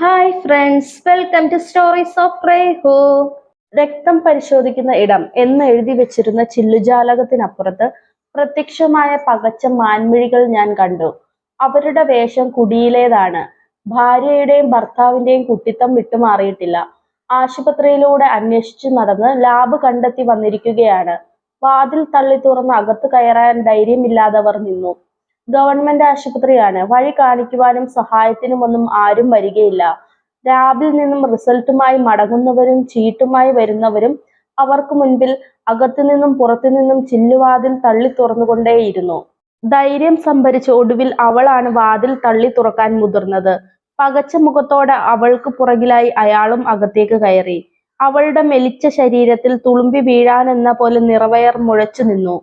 Hi friends welcome to stories of റേഹോ രക്തം പരിശോധിക്കുന്ന ഇടം എന്ന് എഴുതി വെച്ചിരുന്ന ചില്ലുജാലകത്തിനപ്പുറത്ത് പ്രത്യക്ഷമായ പകച്ച മാൻമിഴികൾ ഞാൻ കണ്ടു. അവരുടെ വേഷം കുടിയിലേതാണ്. ഭാര്യയുടെയും ഭർത്താവിന്റെയും കുട്ടിത്തം വിട്ടുമാറിയിട്ടില്ല. ആശുപത്രിയിലൂടെ അന്വേഷിച്ചു നടന്ന് ലാബ് കണ്ടെത്തി വന്നിരിക്കുകയാണ്. വാതിൽ തള്ളി തുറന്ന് അകത്ത് കയറാൻ ധൈര്യമില്ലാതവർ നിന്നു. ഗവൺമെന്റ് ആശുപത്രിയാണ്. വഴി കാണിക്കുവാനും സഹായത്തിനുമൊന്നും ആരും വരികയില്ല. ലാബിൽ നിന്നും റിസൾട്ടുമായി മടങ്ങുന്നവരും ചീട്ടുമായി വരുന്നവരും അവർക്ക് മുൻപിൽ അകത്തു നിന്നും പുറത്തു നിന്നും ചില്ലുവാതിൽ തള്ളി തുറന്നുകൊണ്ടേയിരുന്നു. ധൈര്യം സംഭരിച്ച ഒടുവിൽ അവളാണ് വാതിൽ തള്ളി തുറക്കാൻ മുതിർന്നത്. പകച്ച മുഖത്തോടെ അവൾക്ക് പുറകിലായി അയാളും അകത്തേക്ക് കയറി. അവളുടെ മെലിച്ച ശരീരത്തിൽ തുളുമ്പി വീഴാനെന്ന പോലെ നിറവയർ മുഴച്ചു നിന്നു.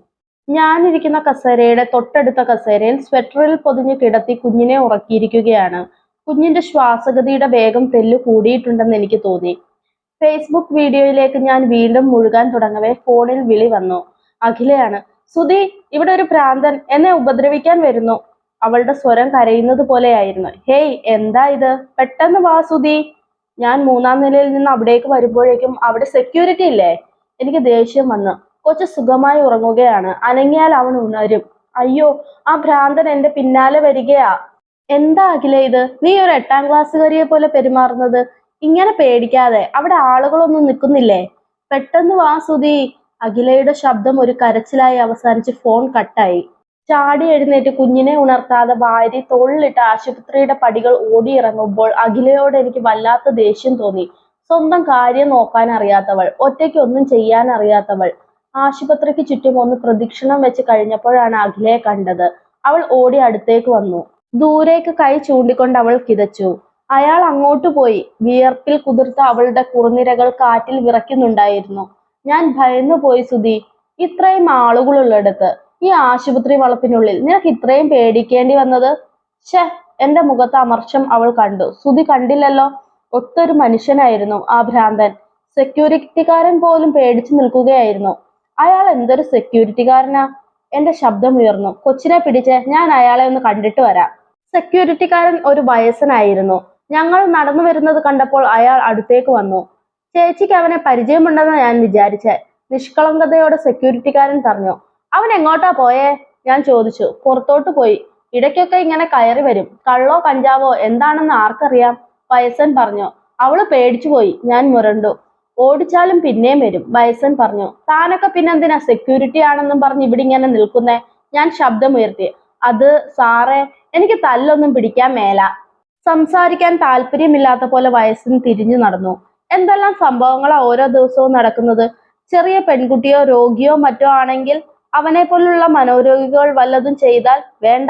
ഞാനിരിക്കുന്ന കസേരയുടെ തൊട്ടടുത്ത കസേരയിൽ സ്വെറ്ററിൽ പൊതിഞ്ഞു കിടത്തി കുഞ്ഞിനെ ഉറക്കിയിരിക്കുകയാണ്. കുഞ്ഞിന്റെ ശ്വാസഗതിയുടെ വേഗം തെല്ല് കൂടിയിട്ടുണ്ടെന്ന് എനിക്ക് തോന്നി. ഫേസ്ബുക്ക് വീഡിയോയിലേക്ക് ഞാൻ വീണ്ടും മുഴുകാൻ തുടങ്ങവേ ഫോണിൽ വിളി വന്നു. അഖിലയാണ് സുധി ഇവിടെ ഒരു ഭ്രാന്തൻ എന്നെ ഉപദ്രവിക്കാൻ വരുന്നു. അവളുടെ സ്വരം കരയുന്നത് പോലെയായിരുന്നു. ഹേയ് എന്താ ഇത്? പെട്ടെന്ന് വാ സുധി. ഞാൻ മൂന്നാം നിലയിൽ നിന്ന് അവിടേക്ക് വരുമ്പോഴേക്കും അവിടെ സെക്യൂരിറ്റി ഇല്ലേ? എനിക്ക് ദേഷ്യം വന്നു. കൊച്ചു സുഖമായി ഉറങ്ങുകയാണ്. അനങ്ങിയാൽ അവൻ ഉണരും. അയ്യോ ആ ഭ്രാന്തൻ എന്റെ പിന്നാലെ വരികയാ. എന്താ അഖില ഇത്? നീ ഒരു എട്ടാം ക്ലാസ്സുകാരിയെ പോലെ പെരുമാറുന്നത്. ഇങ്ങനെ പേടിക്കാതെ. അവിടെ ആളുകളൊന്നും നിൽക്കുന്നില്ലേ? പെട്ടെന്ന് വാ സുധി. അഖിലയുടെ ശബ്ദം ഒരു കരച്ചിലായി അവസാനിച്ച് ഫോൺ കട്ടായി. ചാടി എഴുന്നേറ്റ് കുഞ്ഞിനെ ഉണർത്താതെ ഭാര്യ തോളിലിട്ട് ആശുപത്രിയുടെ പടികൾ ഓടിയിറങ്ങുമ്പോൾ അഖിലയോട് എനിക്ക് വല്ലാത്ത ദേഷ്യം തോന്നി. സ്വന്തം കാര്യം നോക്കാൻ അറിയാത്തവൾ ഒറ്റയ്ക്ക് ഒന്നും ചെയ്യാൻ അറിയാത്തവൾ. ആശുപത്രിക്ക് ചുറ്റും ഒന്ന് പ്രദക്ഷിണം വെച്ച് കഴിഞ്ഞപ്പോഴാണ് അഖിലയെ കണ്ടത്. അവൾ ഓടി അടുത്തേക്ക് വന്നു. ദൂരേക്ക് കൈ ചൂണ്ടിക്കൊണ്ട് അവൾ കിതച്ചു. അയാൾ അങ്ങോട്ട് പോയി. വിയർപ്പിൽ കുതിർത്ത അവളുടെ കുറുനിരകൾ കാറ്റിൽ വിറയ്ക്കുന്നുണ്ടായിരുന്നു. ഞാൻ ഭയന്നു പോയി സുധി. ഇത്രയും ആളുകളുള്ളിടത്ത്. ഈ ആശുപത്രി വളപ്പിനുള്ളിൽ നിനക്ക് ഇത്രയും പേടിക്കേണ്ടി വന്നത്? ഷെ എന്റെ മുഖത്ത് അമർഷം അവൾ കണ്ടു. സുധി കണ്ടില്ലല്ലോ. ഒത്തൊരു മനുഷ്യനായിരുന്നു ആ ഭ്രാന്തൻ. സെക്യൂരിറ്റിക്കാരൻ പോലും പേടിച്ചു നിൽക്കുകയായിരുന്നു. അയാൾ എന്തൊരു സെക്യൂരിറ്റിക്കാരനാ എന്റെ ശബ്ദം ഉയർന്നു. കൊച്ചിനെ പിടിച്ച് ഞാൻ അയാളെ ഒന്ന് കണ്ടിട്ട് വരാം. സെക്യൂരിറ്റിക്കാരൻ ഒരു വയസ്സനായിരുന്നു. ഞങ്ങൾ നടന്നു വരുന്നത് കണ്ടപ്പോൾ അയാൾ അടുത്തേക്ക് വന്നു. ചേച്ചിക്ക് അവനെ പരിചയമുണ്ടെന്ന് ഞാൻ വിചാരിച്ചേ. നിഷ്കളങ്കതയോടെ സെക്യൂരിറ്റിക്കാരൻ പറഞ്ഞു അവൻ എങ്ങോട്ടാ പോയേ? ഞാൻ ചോദിച്ചു. പുറത്തോട്ട് പോയി. ഇടയ്ക്കൊക്കെ ഇങ്ങനെ കയറി വരും. കള്ളോ കഞ്ചാവോ എന്താണെന്ന് ആർക്കറിയാം? വയസ്സൻ പറഞ്ഞു അവൾ പേടിച്ചു പോയി. ഞാൻ മുരണ്ടു. ഓടിച്ചാലും പിന്നെയും വരും. വയസ്സൻ പറഞ്ഞു താനൊക്കെ പിന്നെന്തിനാ സെക്യൂരിറ്റി ആണെന്നും പറഞ്ഞ് ഇവിടെ ഇങ്ങനെ നിൽക്കുന്നേ? ഞാൻ ശബ്ദമുയർത്തി അത് സാറേ എനിക്ക് തല്ലൊന്നും പിടിക്കാൻ മേല. സംസാരിക്കാൻ താല്പര്യമില്ലാത്ത പോലെ വയസ്സൻ തിരിഞ്ഞു നടന്നു. എന്തെല്ലാം സംഭവങ്ങളാ ഓരോ ദിവസവും നടക്കുന്നത്? ചെറിയ പെൺകുട്ടിയോ രോഗിയോ മറ്റോ ആണെങ്കിൽ അവനെ പോലുള്ള മനോരോഗികൾ വല്ലതും ചെയ്താൽ വേണ്ട.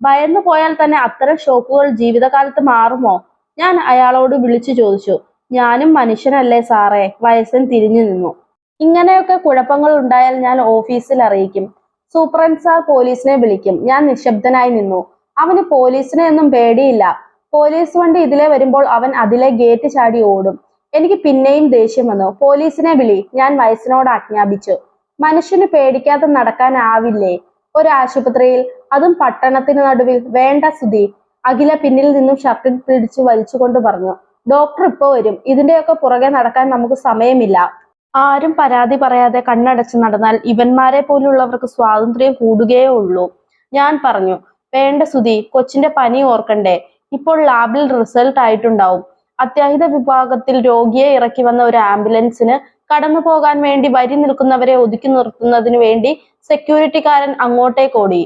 ഭയന്നു പോയാൽ തന്നെ അത്തരം ഷോക്കുകൾ ജീവിതകാലത്ത് മാറുമോ? ഞാൻ അയാളോട് വിളിച്ചു ചോദിച്ചു ഞാനും മനുഷ്യനല്ലേ സാറേ? വയസ്സൻ തിരിഞ്ഞു നിന്നു. ഇങ്ങനെയൊക്കെ കുഴപ്പങ്ങൾ ഉണ്ടായാൽ ഞാൻ ഓഫീസിൽ അറിയിക്കും. സൂപ്രണ്ട് സാർ പോലീസിനെ വിളിക്കും. ഞാൻ നിശബ്ദനായി നിന്നു. അവന് പോലീസിനെ ഒന്നും പേടിയില്ല. പോലീസ് വണ്ടി ഇതിലെ വരുമ്പോൾ അവൻ അതിലെ ഗേറ്റ് ചാടി ഓടും. എനിക്ക് പിന്നെയും ദേഷ്യം വന്നു. പോലീസിനെ വിളി. ഞാൻ വയസ്സിനോട് ആജ്ഞാപിച്ചു. മനുഷ്യന് പേടിക്കാതെ നടക്കാനാവില്ലേ? ഒരു ആശുപത്രിയിൽ അതും പട്ടണത്തിന് നടുവിൽ വേണ്ട സുധി. അഖില പിന്നിൽ നിന്നും ഷർട്ടിൽ പിടിച്ചു വലിച്ചുകൊണ്ട് പറഞ്ഞു. ഡോക്ടർ ഇപ്പൊ വരും. ഇതിന്റെയൊക്കെ പുറകെ നടക്കാൻ നമുക്ക് സമയമില്ല. ആരും പരാതി പറയാതെ കണ്ണടച്ച് നടന്നാൽ ഇവന്മാരെ പോലുള്ളവർക്ക് സ്വാതന്ത്ര്യം കൂടുകയേ ഉള്ളൂ. ഞാൻ പറഞ്ഞു വേണ്ട സുധി കൊച്ചിന്റെ പനി ഓർക്കണ്ടേ? ഇപ്പോൾ ലാബിൽ റിസൾട്ട് ആയിട്ടുണ്ടാവും. അത്യാഹിത വിഭാഗത്തിൽ രോഗിയെ ഇറക്കി വന്ന ഒരു ആംബുലൻസിന് കടന്നു പോകാൻ വേണ്ടി വരി നിൽക്കുന്നവരെ ഒതുക്കി നിർത്തുന്നതിന് വേണ്ടി സെക്യൂരിറ്റിക്കാരൻ അങ്ങോട്ടേക്ക് ഓടി.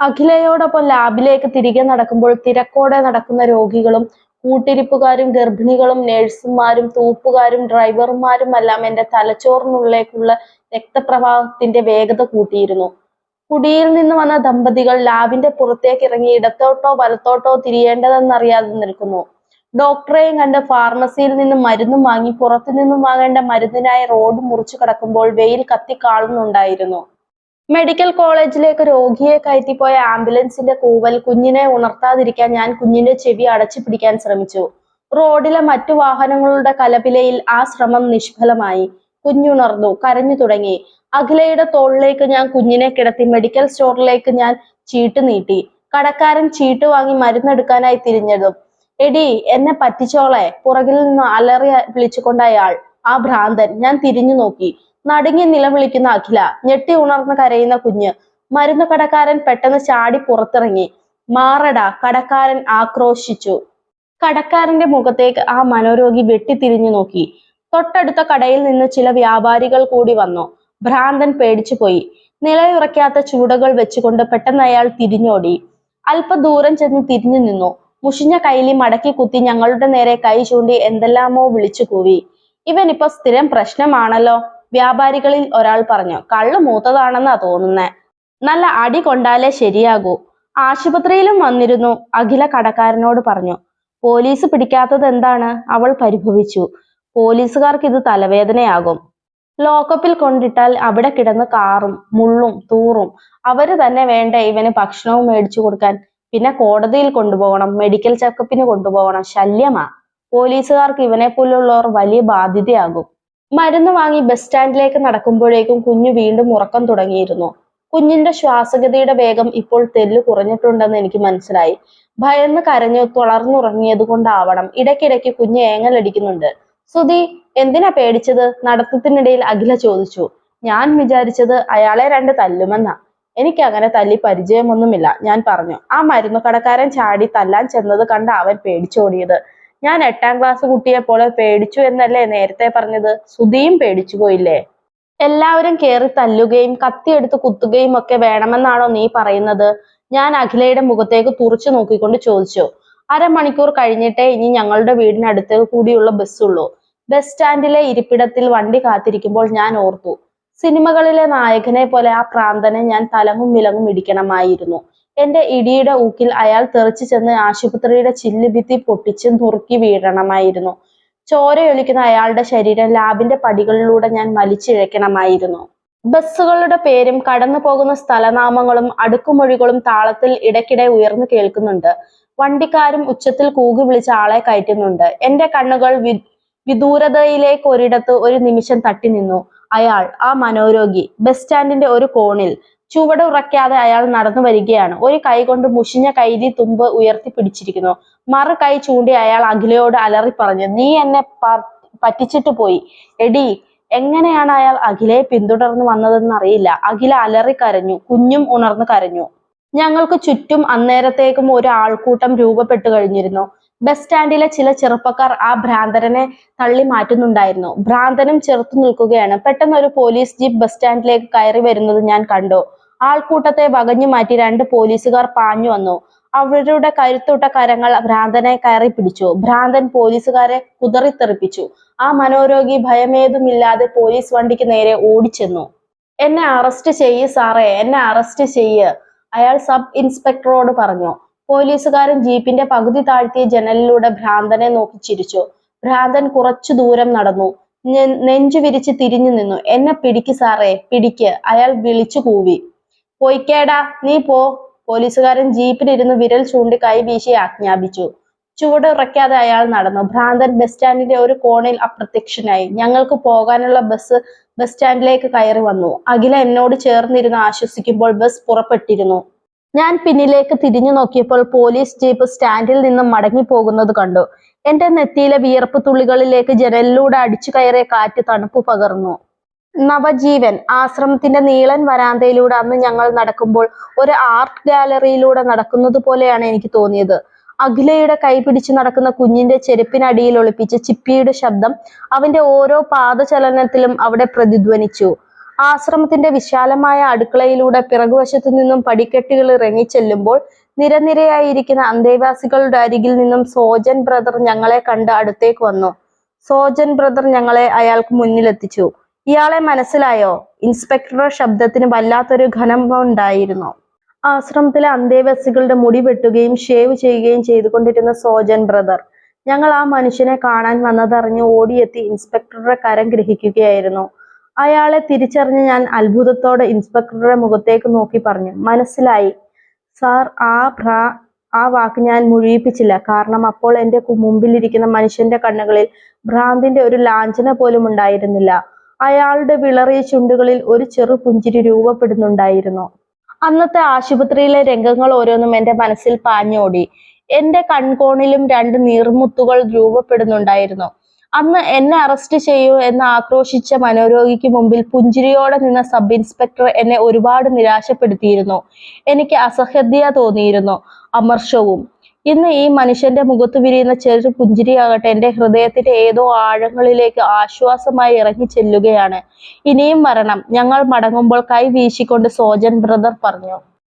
അഖിലയോടൊപ്പം ലാബിലേക്ക് തിരികെ നടക്കുമ്പോൾ തിരക്കോടെ നടക്കുന്ന രോഗികളും കൂട്ടിരിപ്പുകാരും ഗർഭിണികളും നഴ്സുമാരും തൂപ്പുകാരും ഡ്രൈവർമാരും എല്ലാം എന്റെ തലച്ചോറിനുള്ളിലേക്കുള്ള രക്തപ്രവാഹത്തിന്റെ വേഗത കൂട്ടിയിരുന്നു. കുടിയിൽ നിന്ന് വന്ന ദമ്പതികൾ ലാബിന്റെ പുറത്തേക്ക് ഇറങ്ങി ഇടത്തോട്ടോ വലത്തോട്ടോ തിരിയേണ്ടതെന്നറിയാതെ നിൽക്കുന്നു. ഡോക്ടറെയും കണ്ട് ഫാർമസിയിൽ നിന്ന് മരുന്നും വാങ്ങി പുറത്തു നിന്നും വാങ്ങേണ്ട മരുന്നിനായി റോഡ് മുറിച്ചു കടക്കുമ്പോൾ വെയിൽ കത്തിക്കാളുന്നുണ്ടായിരുന്നു മെഡിക്കൽ കോളേജിലേക്ക് രോഗിയെ കയറ്റിപ്പോയ ആംബുലൻസിന്റെ കൂവൽ കുഞ്ഞിനെ ഉണർത്താതിരിക്കാൻ ഞാൻ കുഞ്ഞിന്റെ ചെവി അടച്ചു പിടിക്കാൻ ശ്രമിച്ചു. റോഡിലെ മറ്റു വാഹനങ്ങളുടെ കലപിലയിൽ ആ ശ്രമം നിഷ്ഫലമായി. കുഞ്ഞുണർന്നു കരഞ്ഞു തുടങ്ങി. അഖിലയുടെ തോളിലേക്ക് ഞാൻ കുഞ്ഞിനെ കിടത്തി മെഡിക്കൽ സ്റ്റോറിലേക്ക് ഞാൻ ചീട്ട് നീട്ടി. കടക്കാരൻ ചീട്ട് വാങ്ങി മരുന്നെടുക്കാനായി തിരിഞ്ഞതും. എടി എന്നെ പറ്റിച്ചോളെ. പുറകിൽ നിന്ന് അലറി വിളിച്ചുകൊണ്ട് അയാൾ ആ ഭ്രാന്തൻ ഞാൻ തിരിഞ്ഞു നോക്കി. നടുങ്ങി നിലവിളിക്കുന്ന അഖില ഞെട്ടി ഉണർന്ന് കരയുന്ന കുഞ്ഞ്. മരുന്ന് കടക്കാരൻ പെട്ടെന്ന് ചാടി പുറത്തിറങ്ങി. മാറടാ കടക്കാരൻ ആക്രോശിച്ചു. കടക്കാരന്റെ മുഖത്തേക്ക് ആ മനോരോഗി വെട്ടിത്തിരിഞ്ഞു നോക്കി. തൊട്ടടുത്ത കടയിൽ നിന്ന് ചില വ്യാപാരികൾ കൂടി വന്നു. ഭ്രാന്തൻ പേടിച്ചു പോയി. നിലയുറയ്ക്കാത്ത ചൂടകൾ വെച്ചുകൊണ്ട് പെട്ടെന്ന് അയാൾ തിരിഞ്ഞോടി. അല്പദൂരം ചെന്ന് തിരിഞ്ഞു നിന്നു. മുഷിഞ്ഞ കൈലി മടക്കി കുത്തി ഞങ്ങളുടെ നേരെ കൈ ചൂണ്ടി എന്തെല്ലാമോ വിളിച്ചു കൂവി. ഇവനിപ്പോ സ്ഥിരം പ്രശ്നമാണല്ലോ. വ്യാപാരികളിൽ ഒരാൾ പറഞ്ഞു കള്ള് മൂത്തതാണെന്നാ തോന്നുന്നേ. നല്ല അടി കൊണ്ടാലേ ശരിയാകൂ. ആശുപത്രിയിലും വന്നിരുന്നു അഖില കടക്കാരനോട് പറഞ്ഞു. പോലീസ് പിടിക്കാത്തത് എന്താണ്? അവൾ പരിഭവിച്ചു. പോലീസുകാർക്ക് ഇത് തലവേദനയാകും. ലോക്കപ്പിൽ കൊണ്ടിട്ടാൽ അവിടെ കിടന്ന് കാറും മുള്ളും തൂറും. അവർ തന്നെ വേണ്ട ഇവന് ഭക്ഷണവും മേടിച്ചു കൊടുക്കാൻ? പിന്നെ കോടതിയിൽ കൊണ്ടുപോകണം മെഡിക്കൽ ചെക്കപ്പിന് കൊണ്ടുപോകണം ശല്യമാ. പോലീസുകാർക്ക് ഇവനെ പോലുള്ളവർ വലിയ ബാധ്യതയാകും. മരുന്ന് വാങ്ങി ബസ് സ്റ്റാൻഡിലേക്ക് നടക്കുമ്പോഴേക്കും കുഞ്ഞു വീണ്ടും ഉറക്കം തുടങ്ങിയിരുന്നു. കുഞ്ഞിന്റെ ശ്വാസഗതിയുടെ വേഗം ഇപ്പോൾ തെല്ല് കുറഞ്ഞിട്ടുണ്ടെന്ന് എനിക്ക് മനസ്സിലായി. ഭയന്ന് കരഞ്ഞ് തുളർന്നുറങ്ങിയത് കൊണ്ടാവണം ഇടയ്ക്കിടയ്ക്ക് കുഞ്ഞ് ഏങ്ങലടിക്കുന്നുണ്ട് സുധി എന്തിനാ പേടിച്ചത്? നടത്തത്തിനിടയിൽ അഖില ചോദിച്ചു. ഞാൻ വിചാരിച്ചത് അയാളെ രണ്ട് തല്ലുമെന്നാ. എനിക്ക് അങ്ങനെ തല്ലി പരിചയമൊന്നുമില്ല ഞാൻ പറഞ്ഞു. ആ മരുന്ന് കടക്കാരൻ ചാടി തല്ലാൻ ചെന്നത് കണ്ട അവൻ പേടിച്ചോടിയത്. ഞാൻ എട്ടാം ക്ലാസ് കുട്ടിയെ പോലെ പേടിച്ചു എന്നല്ലേ നേരത്തെ പറഞ്ഞത്? സുധിയും പേടിച്ചു പോയില്ലേ? എല്ലാവരും കേറി തല്ലുകയും കത്തിയെടുത്ത് കുത്തുകയും ഒക്കെ വേണമെന്നാണോ നീ പറയുന്നത്? ഞാൻ അഖിലയുടെ മുഖത്തേക്ക് തുറച്ചു നോക്കിക്കൊണ്ട് ചോദിച്ചു. അരമണിക്കൂർ കഴിഞ്ഞിട്ടേ ഇനി ഞങ്ങളുടെ വീടിനടുത്ത് കൂടിയുള്ള ബസ്സുള്ളൂ ബസ് സ്റ്റാൻഡിലെ ഇരിപ്പിടത്തിൽ വണ്ടി കാത്തിരിക്കുമ്പോൾ ഞാൻ ഓർത്തു. സിനിമകളിലെ നായകനെ പോലെ ആ പ്രാന്തനെ ഞാൻ തലങ്ങും വിലങ്ങും ഇടിക്കണമായിരുന്നു. എന്റെ ഇടിയുടെ ഊക്കിൽ അയാൾ തെറിച്ചു ചെന്ന് ആശുപത്രിയുടെ ചില്ലുഭിത്തി പൊട്ടിച്ച് നുറുക്കി വീഴണമായിരുന്നു. ചോരയൊലിക്കുന്ന അയാളുടെ ശരീരം ലാബിന്റെ പടികളിലൂടെ ഞാൻ വലിച്ചിഴക്കണമായിരുന്നു. ബസ്സുകളുടെ പേരും കടന്നു പോകുന്ന സ്ഥലനാമങ്ങളും അടുക്കുമൊഴികളും താളത്തിൽ ഇടയ്ക്കിടെ ഉയർന്നു കേൾക്കുന്നുണ്ട്. വണ്ടിക്കാരും ഉച്ചത്തിൽ കൂകി വിളിച്ച ആളെ കയറ്റുന്നുണ്ട്. എന്റെ കണ്ണുകൾ വി വിദൂരതയിലേക്ക് ഒരിടത്ത് ഒരു നിമിഷം തട്ടി നിന്നു. അയാൾ ആ മനോരോഗി ബസ് സ്റ്റാൻഡിന്റെ ഒരു കോണിൽ ചുവട് ഉറക്കാതെ അയാൾ നടന്നു വരികയാണ്. ഒരു കൈ കൊണ്ട് മുഷിഞ്ഞ കൈതി തുമ്പ് ഉയർത്തി പിടിച്ചിരിക്കുന്നു മറു കൈ ചൂണ്ടി അയാൾ അഖിലയോട് അലറി പറഞ്ഞു നീ എന്നെ പറ്റിച്ചിട്ട് പോയി. എടി എങ്ങനെയാണ് അയാൾ അഖിലയെ പിന്തുടർന്ന് വന്നതെന്ന് അറിയില്ല അഖില അലറി കരഞ്ഞു കുഞ്ഞും ഉണർന്നു കരഞ്ഞു. ഞങ്ങൾക്ക് ചുറ്റും അന്നേരത്തേക്കും ഒരു ആൾക്കൂട്ടം രൂപപ്പെട്ടു കഴിഞ്ഞിരുന്നു. ബസ് സ്റ്റാൻഡിലെ ചില ചെറുപ്പക്കാർ ആ ഭ്രാന്തരനെ തള്ളി മാറ്റുന്നുണ്ടായിരുന്നു. ഭ്രാന്തനും ചെറുത്തു നിൽക്കുകയാണ്. പെട്ടെന്ന് ഒരു പോലീസ് ജീപ്പ് ബസ് സ്റ്റാൻഡിലേക്ക് കയറി വരുന്നത് ഞാൻ കണ്ടു. ആൾക്കൂട്ടത്തെ വകഞ്ഞു മാറ്റി രണ്ട് പോലീസുകാർ പാഞ്ഞു വന്നു. അവരുടെ കരുത്തുട്ട കരങ്ങൾ ഭ്രാന്തനെ കയറി പിടിച്ചു. ഭ്രാന്തൻ പോലീസുകാരെ കുതറിത്തെറിപ്പിച്ചു. ആ മനോരോഗി ഭയമേതുമില്ലാതെ പോലീസ് വണ്ടിക്ക് നേരെ ഓടിച്ചെന്നു. എന്നെ അറസ്റ്റ് ചെയ്യ് സാറേ എന്നെ അറസ്റ്റ് ചെയ്യ് അയാൾ സബ് ഇൻസ്പെക്ടറോട് പറഞ്ഞു. പോലീസുകാരൻ ജീപ്പിന്റെ പകുതി താഴ്ത്തിയ ജനലിലൂടെ ഭ്രാന്തനെ നോക്കി ചിരിച്ചു. ഭ്രാന്തൻ കുറച്ചു ദൂരം നടന്നു. നെഞ്ചു വിരിച്ച് തിരിഞ്ഞു നിന്നു. എന്നെ പിടിക്ക് സാറേ പിടിക്ക് അയാൾ വിളിച്ചു കൂവി. പോയിക്കേടാ നീ പോ. പോലീസുകാരൻ ജീപ്പിലിരുന്ന് വിരൽ ചൂണ്ടി കൈ വീശി ആജ്ഞാപിച്ചു. ഉറക്കാതെ അയാൾ നടന്നു. ഭ്രാന്തൻ ബസ് സ്റ്റാൻഡിന്റെ ഒരു കോണിൽ അപ്രത്യക്ഷനായി. ഞങ്ങൾക്ക് പോകാനുള്ള ബസ് ബസ് സ്റ്റാൻഡിലേക്ക് കയറി വന്നു. അഖില എന്നോട് ചേർന്നിരുന്ന് ആശ്വസിക്കുമ്പോൾ ബസ് പുറപ്പെട്ടിരുന്നു. ഞാൻ പിന്നിലേക്ക് തിരിഞ്ഞു നോക്കിയപ്പോൾ പോലീസ് ജീപ്പ് സ്റ്റാൻഡിൽ നിന്നും മടങ്ങി പോകുന്നത് കണ്ടു. എന്റെ നെറ്റിയിലെ വിയർപ്പ് തുള്ളികളിലേക്ക് ജനലിലൂടെ അടിച്ചു കയറിയ കാറ്റ് തണുപ്പ് പകർന്നു. നവജീവൻ ആശ്രമത്തിന്റെ നീളൻ വരാന്തയിലൂടെ അന്ന് ഞങ്ങൾ നടക്കുമ്പോൾ ഒരു ആർട്ട് ഗാലറിയിലൂടെ നടക്കുന്നത് പോലെയാണ് എനിക്ക് തോന്നിയത്. അഖിലയുടെ കൈപിടിച്ച് നടക്കുന്ന കുഞ്ഞിന്റെ ചെരുപ്പിനടിയിൽ ഒളിപ്പിച്ച ചിപ്പിയുടെ ശബ്ദം അവന്റെ ഓരോ പാദചലനത്തിലും അവിടെ പ്രതിധ്വനിച്ചു. ആശ്രമത്തിന്റെ വിശാലമായ അടുക്കളയിലൂടെ പിറകുവശത്തു നിന്നും പടിക്കെട്ടുകൾ ഇറങ്ങിച്ചെല്ലുമ്പോൾ നിരനിരയായിരിക്കുന്ന അന്തേവാസികളുടെ അരികിൽ നിന്നും സോജൻ ബ്രദർ ഞങ്ങളെ കണ്ട് അടുത്തേക്ക് വന്നു. സോജൻ ബ്രദർ ഞങ്ങളെ അയാൾക്ക് മുന്നിലെത്തിച്ചു. ഇയാളെ മനസ്സിലായോ? ഇൻസ്പെക്ടറുടെ ശബ്ദത്തിന് വല്ലാത്തൊരു ഘനം ഉണ്ടായിരുന്നു. ആശ്രമത്തിലെ അന്തേവാസികളുടെ മുടി വെട്ടുകയും ഷേവ് ചെയ്യുകയും ചെയ്തുകൊണ്ടിരുന്ന സോജൻ ബ്രദർ. ഞങ്ങൾ ആ മനുഷ്യനെ കാണാൻ വന്നതറിഞ്ഞ് ഓടിയെത്തി ഇൻസ്പെക്ടറുടെ കരം ഗ്രഹിക്കുകയായിരുന്നു. അയാളെ തിരിച്ചറിഞ്ഞ് ഞാൻ അത്ഭുതത്തോടെ ഇൻസ്പെക്ടറുടെ മുഖത്തേക്ക് നോക്കി പറഞ്ഞു. മനസ്സിലായി. സാർ ആ ഭ്രാ ആ വാക്ക് ഞാൻ മുഴുവിപ്പിച്ചില്ല കാരണം അപ്പോൾ എന്റെ മുമ്പിലിരിക്കുന്ന മനുഷ്യന്റെ കണ്ണുകളിൽ ഭ്രാന്തിന്റെ ഒരു ലാഞ്ചന പോലും ഉണ്ടായിരുന്നില്ല. അയാളുടെ വിളറിയ ചുണ്ടുകളിൽ ഒരു ചെറു പുഞ്ചിരി രൂപപ്പെടുന്നുണ്ടായിരുന്നു. അന്നത്തെ ആശുപത്രിയിലെ രംഗങ്ങൾ ഓരോന്നും എന്റെ മനസ്സിൽ പാഞ്ഞോടി. എന്റെ കൺകോണിലും രണ്ട് നീർമുത്തുകൾ രൂപപ്പെടുന്നുണ്ടായിരുന്നു. അന്ന് എന്നെ അറസ്റ്റ് ചെയ്യൂ എന്ന് ആക്രോശിച്ച മനോരോഗിക്ക് മുമ്പിൽ പുഞ്ചിരിയോടെ നിന്ന സബ് ഇൻസ്പെക്ടർ എന്നെ ഒരുപാട് നിരാശപ്പെടുത്തിയിരുന്നു. എനിക്ക് അസഹ്യത തോന്നിയിരുന്നു. അമർഷവും ഇന്ന് ഈ മനുഷ്യന്റെ മുഖത്ത് വിരിയുന്ന ചെറു പുഞ്ചിരിയാകട്ടെ എന്റെ ഹൃദയത്തിന്റെ ഏതോ ആഴങ്ങളിലേക്ക് ആശ്വാസമായി ഇറങ്ങി ചെല്ലുകയാണ്. ഇനിയും വരണം ഞങ്ങൾ മടങ്ങുമ്പോൾ കൈ വീശിക്കൊണ്ട് സോജൻ ബ്രദർ പറഞ്ഞു.